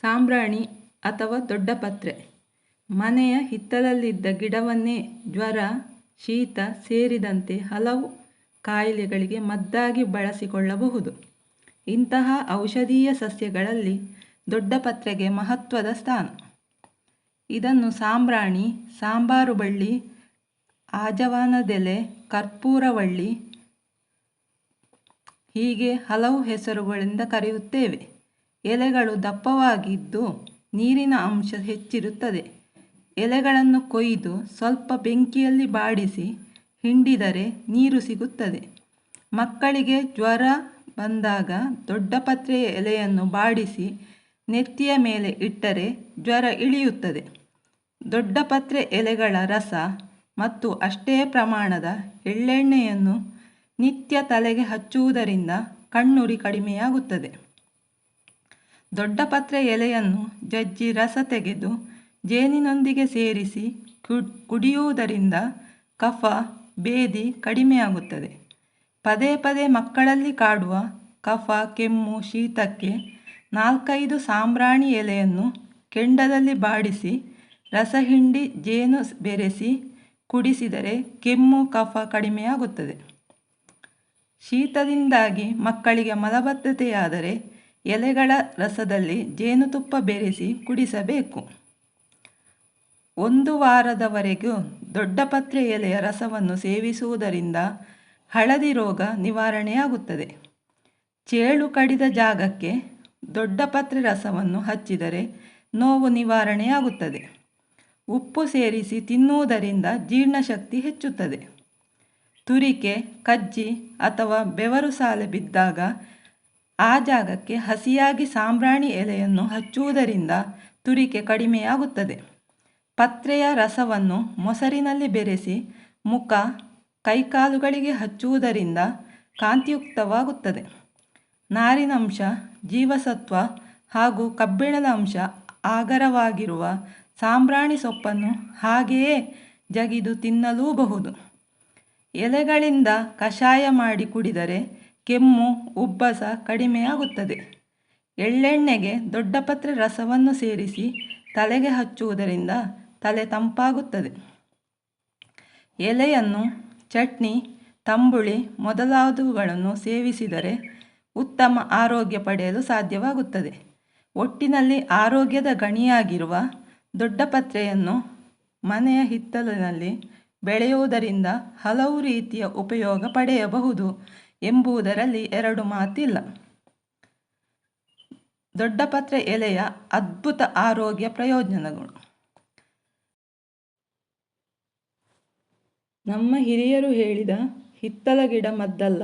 ಸಾಂಬ್ರಾಣಿ ಅಥವಾ ದೊಡ್ಡಪತ್ರೆ ಮನೆಯ ಹಿತ್ತಲಲ್ಲಿದ್ದ ಗಿಡವನ್ನೇ ಜ್ವರ, ಶೀತ ಸೇರಿದಂತೆ ಹಲವು ಕಾಯಿಲೆಗಳಿಗೆ ಮದ್ದಾಗಿ ಬಳಸಿಕೊಳ್ಳಬಹುದು. ಇಂತಹ ಔಷಧೀಯ ಸಸ್ಯಗಳಲ್ಲಿ ದೊಡ್ಡಪತ್ರೆಗೆ ಮಹತ್ವದ ಸ್ಥಾನ. ಇದನ್ನು ಸಾಂಬ್ರಾಣಿ, ಸಾಂಬಾರು ಬಳ್ಳಿ, ಆಜವಾನದೆಲೆ ಕರ್ಪೂರವಳ್ಳಿ ಹೀಗೆ ಹಲವು ಹೆಸರುಗಳಿಂದ ಕರೆಯುತ್ತೇವೆ. ಎಲೆಗಳು ದಪ್ಪವಾಗಿದ್ದು ನೀರಿನ ಅಂಶ ಹೆಚ್ಚಿರುತ್ತದೆ. ಎಲೆಗಳನ್ನು ಕೊಯ್ದು ಸ್ವಲ್ಪ ಬೆಂಕಿಯಲ್ಲಿ ಬಾಡಿಸಿ ಹಿಂಡಿದರೆ ನೀರು ಸಿಗುತ್ತದೆ. ಮಕ್ಕಳಿಗೆ ಜ್ವರ ಬಂದಾಗ ದೊಡ್ಡಪತ್ರೆಯ ಎಲೆಯನ್ನು ಬಾಡಿಸಿ ನೆತ್ತಿಯ ಮೇಲೆ ಇಟ್ಟರೆ ಜ್ವರ ಇಳಿಯುತ್ತದೆ. ದೊಡ್ಡಪತ್ರೆ ಎಲೆಗಳ ರಸ ಮತ್ತು ಅಷ್ಟೇ ಪ್ರಮಾಣದ ಎಳ್ಳೆಣ್ಣೆಯನ್ನು ನಿತ್ಯ ತಲೆಗೆ ಹಚ್ಚುವುದರಿಂದ ಕಣ್ಣುರಿ ಕಡಿಮೆಯಾಗುತ್ತದೆ. ದೊಡ್ಡಪತ್ರೆ ಎಲೆಯನ್ನು ಜಜ್ಜಿ ರಸ ತೆಗೆದು ಜೇನಿನೊಂದಿಗೆ ಸೇರಿಸಿ ಕುಡಿಯುವುದರಿಂದ ಕಫ ಬೇದಿ ಕಡಿಮೆಯಾಗುತ್ತದೆ. ಪದೇ ಪದೇ ಮಕ್ಕಳಲ್ಲಿ ಕಾಡುವ ಕಫ, ಕೆಮ್ಮು, ಶೀತಕ್ಕೆ ನಾಲ್ಕೈದು ಸಾಂಬ್ರಾಣಿ ಎಲೆಯನ್ನು ಕೆಂಡದಲ್ಲಿ ಬಾಡಿಸಿ ರಸ ಹಿಂಡಿ ಜೇನು ಬೆರೆಸಿ ಕುಡಿಸಿದರೆ ಕೆಮ್ಮು, ಕಫ ಕಡಿಮೆಯಾಗುತ್ತದೆ. ಶೀತದಿಂದಾಗಿ ಮಕ್ಕಳಿಗೆ ಮಲಬದ್ಧತೆಯಾದರೆ ಎಲೆಗಳ ರಸದಲ್ಲಿ ಜೇನುತುಪ್ಪ ಬೆರೆಸಿ ಕುಡಿಸಬೇಕು. ಒಂದು ವಾರದವರೆಗೂ ದೊಡ್ಡಪತ್ರೆ ಎಲೆಯ ರಸವನ್ನು ಸೇವಿಸುವುದರಿಂದ ಹಳದಿ ರೋಗ ನಿವಾರಣೆಯಾಗುತ್ತದೆ. ಚೇಳು ಕಡಿದ ಜಾಗಕ್ಕೆ ದೊಡ್ಡಪತ್ರೆ ರಸವನ್ನು ಹಚ್ಚಿದರೆ ನೋವು ನಿವಾರಣೆಯಾಗುತ್ತದೆ. ಉಪ್ಪು ಸೇರಿಸಿ ತಿನ್ನುವುದರಿಂದ ಜೀರ್ಣಶಕ್ತಿ ಹೆಚ್ಚುತ್ತದೆ. ತುರಿಕೆ, ಕಜ್ಜಿ ಅಥವಾ ಬೆವರು ಸಾಲೆ ಬಿದ್ದಾಗ ಆ ಜಾಗಕ್ಕೆ ಹಸಿಯಾಗಿ ಸಾಂಬ್ರಾಣಿ ಎಲೆಯನ್ನು ಹಚ್ಚುವುದರಿಂದ ತುರಿಕೆ ಕಡಿಮೆಯಾಗುತ್ತದೆ. ಪತ್ರೆಯ ರಸವನ್ನು ಮೊಸರಿನಲ್ಲಿ ಬೆರೆಸಿ ಮುಖ ಕೈಕಾಲುಗಳಿಗೆ ಹಚ್ಚುವುದರಿಂದ ಕಾಂತಿಯುಕ್ತವಾಗುತ್ತದೆ. ನಾರಿನಂಶ, ಜೀವಸತ್ವ ಹಾಗೂ ಕಬ್ಬಿಣದ ಅಂಶ ಆಗರವಾಗಿರುವ ಸಾಂಬ್ರಾಣಿ ಸೊಪ್ಪನ್ನು ಹಾಗೆಯೇ ಜಗಿದು ತಿನ್ನಲೂಬಹುದು. ಎಲೆಗಳಿಂದ ಕಷಾಯ ಮಾಡಿ ಕುಡಿದರೆ ಕೆಮ್ಮು, ಉಬ್ಬಸ ಕಡಿಮೆಯಾಗುತ್ತದೆ. ಎಳ್ಳೆಣ್ಣೆಗೆ ದೊಡ್ಡಪತ್ರೆ ರಸವನ್ನು ಸೇರಿಸಿ ತಲೆಗೆ ಹಚ್ಚುವುದರಿಂದ ತಲೆ ತಂಪಾಗುತ್ತದೆ. ಎಲೆಯನ್ನು, ಚಟ್ನಿ, ತಂಬುಳಿ ಮೊದಲಾದವುಗಳನ್ನು ಸೇವಿಸಿದರೆ ಉತ್ತಮ ಆರೋಗ್ಯ ಪಡೆಯಲು ಸಾಧ್ಯವಾಗುತ್ತದೆ. ಒಟ್ಟಿನಲ್ಲಿ ಆರೋಗ್ಯದ ಗಣಿಯಾಗಿರುವ ದೊಡ್ಡಪತ್ರೆಯನ್ನು ಮನೆಯ ಹಿತ್ತಲಿನಲ್ಲಿ ಬೆಳೆಯುವುದರಿಂದ ಹಲವು ರೀತಿಯ ಉಪಯೋಗ ಪಡೆಯಬಹುದು. ಎಂಬುದರಲ್ಲಿ ಎರಡು ಮಾತಿಲ್ಲ. ದೊಡ್ಡಪತ್ರೆ ಎಲೆಯ ಅದ್ಭುತ ಆರೋಗ್ಯ ಪ್ರಯೋಜನಗಳು. ನಮ್ಮ ಹಿರಿಯರು ಹೇಳಿದ ಹಿತ್ತಲ ಗಿಡ ಮದ್ದಲ್ಲ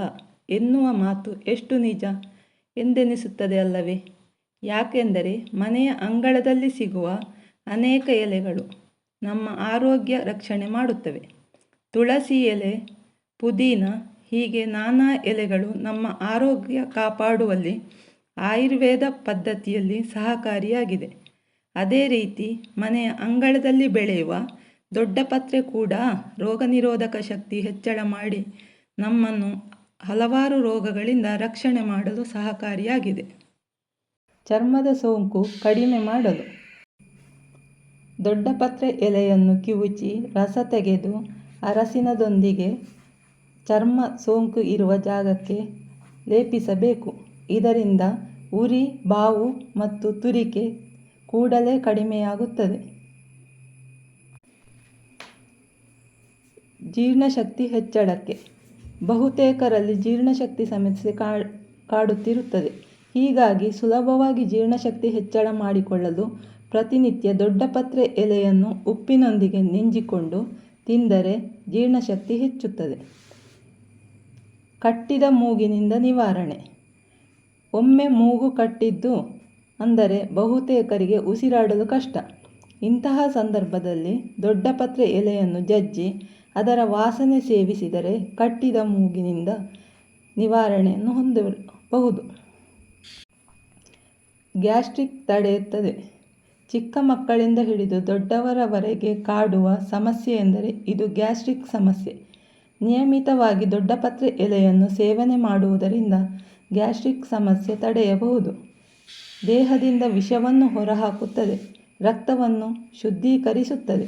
ಎನ್ನುವ ಮಾತು ಎಷ್ಟು ನಿಜ ಎಂದೆನಿಸುತ್ತದೆ ಅಲ್ಲವೇ? ಯಾಕೆಂದರೆ ಮನೆಯ ಅಂಗಳದಲ್ಲಿ ಸಿಗುವ ಅನೇಕ ಎಲೆಗಳು ನಮ್ಮ ಆರೋಗ್ಯ ರಕ್ಷಣೆ ಮಾಡುತ್ತವೆ. ತುಳಸಿ ಎಲೆ, ಪುದೀನ ಹೀಗೆ ನಾನಾ ಎಲೆಗಳು ನಮ್ಮ ಆರೋಗ್ಯ ಕಾಪಾಡುವಲ್ಲಿ ಆಯುರ್ವೇದ ಪದ್ಧತಿಯಲ್ಲಿ ಸಹಕಾರಿಯಾಗಿದೆ. ಅದೇ ರೀತಿ ಮನೆಯ ಅಂಗಳದಲ್ಲಿ ಬೆಳೆಯುವ ದೊಡ್ಡಪತ್ರೆ ಕೂಡ ರೋಗ ನಿರೋಧಕ ಶಕ್ತಿ ಹೆಚ್ಚಳ ಮಾಡಿ ನಮ್ಮನ್ನು ಹಲವಾರು ರೋಗಗಳಿಂದ ರಕ್ಷಣೆ ಮಾಡಲು ಸಹಕಾರಿಯಾಗಿದೆ. ಚರ್ಮದ ಸೋಂಕು ಕಡಿಮೆ ಮಾಡಲು. ದೊಡ್ಡಪತ್ರೆ ಎಲೆಯನ್ನು ಕಿವುಚಿ ರಸ ತೆಗೆದು ಅರಸಿನದೊಂದಿಗೆ ಚರ್ಮ ಸೋಂಕು ಇರುವ ಜಾಗಕ್ಕೆ ಲೇಪಿಸಬೇಕು. ಇದರಿಂದ ಉರಿ, ಬಾವು ಮತ್ತು ತುರಿಕೆ ಕೂಡಲೇ ಕಡಿಮೆಯಾಗುತ್ತದೆ. ಜೀರ್ಣಶಕ್ತಿ ಹೆಚ್ಚಳಕ್ಕೆ. ಬಹುತೇಕರಲ್ಲಿ ಜೀರ್ಣಶಕ್ತಿ ಸಮಸ್ಯೆ ಕಾಡುತ್ತಿರುತ್ತದೆ. ಹೀಗಾಗಿ ಸುಲಭವಾಗಿ ಜೀರ್ಣಶಕ್ತಿ ಹೆಚ್ಚಳ ಮಾಡಿಕೊಳ್ಳಲು ಪ್ರತಿನಿತ್ಯ ದೊಡ್ಡಪತ್ರೆ ಎಲೆಯನ್ನು ಉಪ್ಪಿನೊಂದಿಗೆ ನೆಂಜಿಕೊಂಡು ತಿಂದರೆ ಜೀರ್ಣಶಕ್ತಿ ಹೆಚ್ಚುತ್ತದೆ. ಕಟ್ಟಿದ ಮೂಗಿನಿಂದ ನಿವಾರಣೆ. ಒಮ್ಮೆ ಮೂಗು ಕಟ್ಟಿದ್ದು ಅಂದರೆ ಬಹುತೇಕರಿಗೆ ಉಸಿರಾಡಲು ಕಷ್ಟ. ಇಂತಹ ಸಂದರ್ಭದಲ್ಲಿ ದೊಡ್ಡಪತ್ರೆ ಎಲೆಯನ್ನು ಜಜ್ಜಿ ಅದರ ವಾಸನೆ ಸೇವಿಸಿದರೆ ಕಟ್ಟಿದ ಮೂಗಿನಿಂದ ನಿವಾರಣೆಯನ್ನು ಹೊಂದಬಹುದು. ಗ್ಯಾಸ್ಟ್ರಿಕ್ ತಡೆಯುತ್ತದೆ. ಚಿಕ್ಕ ಮಕ್ಕಳಿಂದ ಹಿಡಿದು ದೊಡ್ಡವರವರೆಗೆ ಕಾಡುವ ಸಮಸ್ಯೆ ಎಂದರೆ ಇದು ಗ್ಯಾಸ್ಟ್ರಿಕ್ ಸಮಸ್ಯೆ. ನಿಯಮಿತವಾಗಿ ದೊಡ್ಡಪತ್ರೆ ಎಲೆಯನ್ನು ಸೇವನೆ ಮಾಡುವುದರಿಂದ ಗ್ಯಾಸ್ಟ್ರಿಕ್ ಸಮಸ್ಯೆ ತಡೆಯಬಹುದು. ದೇಹದಿಂದ ವಿಷವನ್ನು ಹೊರಹಾಕುತ್ತದೆ, ರಕ್ತವನ್ನು ಶುದ್ಧೀಕರಿಸುತ್ತದೆ.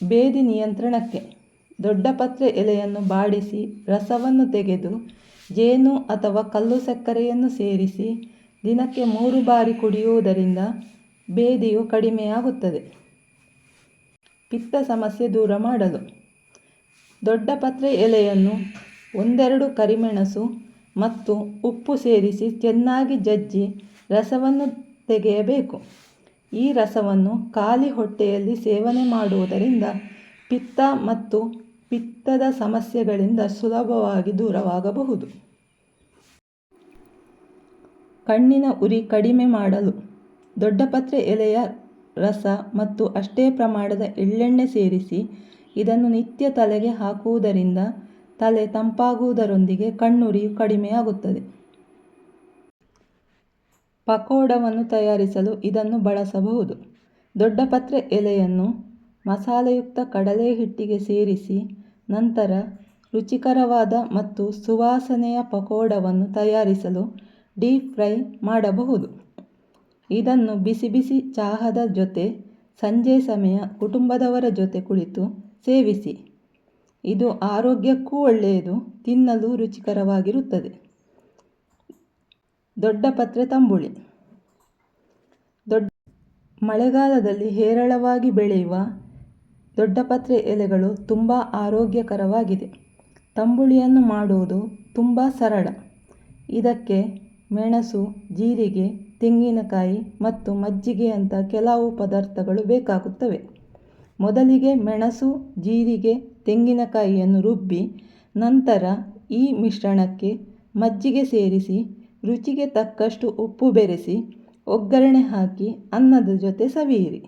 ಬೇದಿ ನಿಯಂತ್ರಣಕ್ಕೆ ದೊಡ್ಡಪತ್ರೆ ಎಲೆಯನ್ನು ಬಾಡಿಸಿ ರಸವನ್ನು ತೆಗೆದು ಜೇನು ಅಥವಾ ಕಲ್ಲು ಸಕ್ಕರೆಯನ್ನು ಸೇರಿಸಿ ದಿನಕ್ಕೆ ಮೂರು ಬಾರಿ ಕುಡಿಯುವುದರಿಂದ ಬೇದಿಯು ಕಡಿಮೆಯಾಗುತ್ತದೆ. ಪಿತ್ತ ಸಮಸ್ಯೆ ದೂರ ಮಾಡಲು ದೊಡ್ಡಪತ್ರೆ ಎಲೆಯನ್ನು, ಒಂದೆರಡು ಕರಿಮೆಣಸು ಮತ್ತು ಉಪ್ಪು ಸೇರಿಸಿ ಚೆನ್ನಾಗಿ ಜಜ್ಜಿ ರಸವನ್ನು ತೆಗೆಯಬೇಕು. ಈ ರಸವನ್ನು ಖಾಲಿ ಹೊಟ್ಟೆಯಲ್ಲಿ ಸೇವನೆ ಮಾಡುವುದರಿಂದ ಪಿತ್ತ ಮತ್ತು ಪಿತ್ತದ ಸಮಸ್ಯೆಗಳಿಂದ ಸುಲಭವಾಗಿ ದೂರವಾಗಬಹುದು. ಕಣ್ಣಿನ ಉರಿ ಕಡಿಮೆ ಮಾಡಲು ದೊಡ್ಡಪತ್ರೆ ಎಲೆಯ ರಸ ಮತ್ತು ಅಷ್ಟೇ ಪ್ರಮಾಣದ ಎಳ್ಳೆಣ್ಣೆ ಸೇರಿಸಿ ಇದನ್ನು ನಿತ್ಯ ತಲೆಗೆ ಹಾಕುವುದರಿಂದ ತಲೆ ತಂಪಾಗುವುದರೊಂದಿಗೆ ಕಣ್ಣುರಿಯು ಕಡಿಮೆಯಾಗುತ್ತದೆ. ಪಕೋಡವನ್ನು ತಯಾರಿಸಲು ಇದನ್ನು ಬಳಸಬಹುದು. ದೊಡ್ಡ ಪತ್ರೆ ಎಲೆಯನ್ನು ಮಸಾಲೆಯುಕ್ತ ಕಡಲೆ ಹಿಟ್ಟಿಗೆ ಸೇರಿಸಿ ನಂತರ ರುಚಿಕರವಾದ ಮತ್ತು ಸುವಾಸನೆಯ ಪಕೋಡವನ್ನು ತಯಾರಿಸಲು ಡೀಪ್ ಫ್ರೈ ಮಾಡಬಹುದು. ಇದನ್ನು ಬಿಸಿ ಬಿಸಿ ಚಹಾದ ಜೊತೆ ಸಂಜೆ ಸಮಯ ಕುಟುಂಬದವರ ಜೊತೆ ಕುಳಿತು ಸೇವಿಸಿ. ಇದು ಆರೋಗ್ಯಕ್ಕೂ ಒಳ್ಳೆಯದು, ತಿನ್ನಲು ರುಚಿಕರವಾಗಿರುತ್ತದೆ. ದೊಡ್ಡಪತ್ರೆ ತಂಬುಳಿ. ದೊಡ್ಡ ಮಳೆಗಾಲದಲ್ಲಿ ಹೇರಳವಾಗಿ ಬೆಳೆಯುವ ದೊಡ್ಡಪತ್ರೆ ಎಲೆಗಳು ತುಂಬ ಆರೋಗ್ಯಕರವಾಗಿದೆ. ತಂಬುಳಿಯನ್ನು ಮಾಡುವುದು ತುಂಬ ಸರಳ. ಇದಕ್ಕೆ ಮೆಣಸು, ಜೀರಿಗೆ, ತೆಂಗಿನಕಾಯಿ ಮತ್ತು ಮಜ್ಜಿಗೆಯಂಥ ಕೆಲವು ಪದಾರ್ಥಗಳು ಬೇಕಾಗುತ್ತವೆ. ಮೊದಲಿಗೆ ಮೆಣಸು, ಜೀರಿಗೆ, ತೆಂಗಿನಕಾಯಿಯನ್ನು ರುಬ್ಬಿ, ನಂತರ ಈ ಮಿಶ್ರಣಕ್ಕೆ ಮಜ್ಜಿಗೆ ಸೇರಿಸಿ, ರುಚಿಗೆ ತಕ್ಕಷ್ಟು ಉಪ್ಪು ಬೆರೆಸಿ, ಒಗ್ಗರಣೆ ಹಾಕಿ ಅನ್ನದ ಜೊತೆ ಸವಿಯಿರಿ.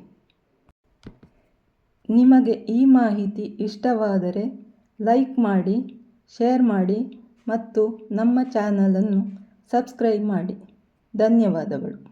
ನಿಮಗೆ ಈ ಮಾಹಿತಿ ಇಷ್ಟವಾದರೆ ಲೈಕ್ ಮಾಡಿ, ಶೇರ್ ಮಾಡಿ ಮತ್ತು ನಮ್ಮ ಚಾನಲನ್ನು ಸಬ್ಸ್ಕ್ರೈಬ್ ಮಾಡಿ. ಧನ್ಯವಾದಗಳು.